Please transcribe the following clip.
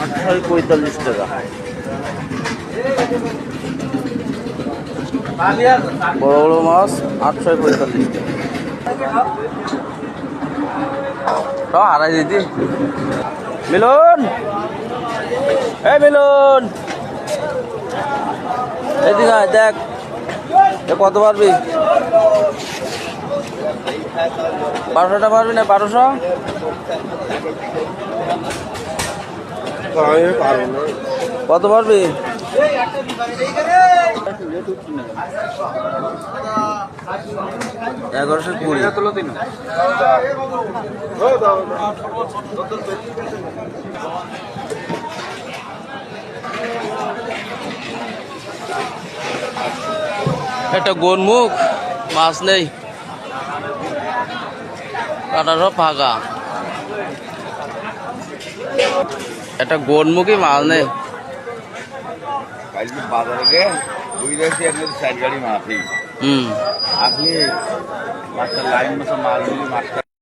আটশো পঁয়তাল্লিশ টাকা। বড় বড় মাছ, আটশো পঁয়তাল্লিশ টাকা। হারাই দিদি। মিলন! এই মিলন! এদিকে দেখ। কত পারবি? বারোশোটা পারবি না বারোশো? কত পারবি? এগারোশো কুড়ি। একটা গোলমুখ মাছ নেই। কাটারও ফাঁকা। একটা গোলমুখী মাল নেই কালকে বাজারে গিয়ে বুঝে আসছি সাইড গাড়ি মাছই হুম। আপনি মাছটা লাইন মতো মাল মাছটা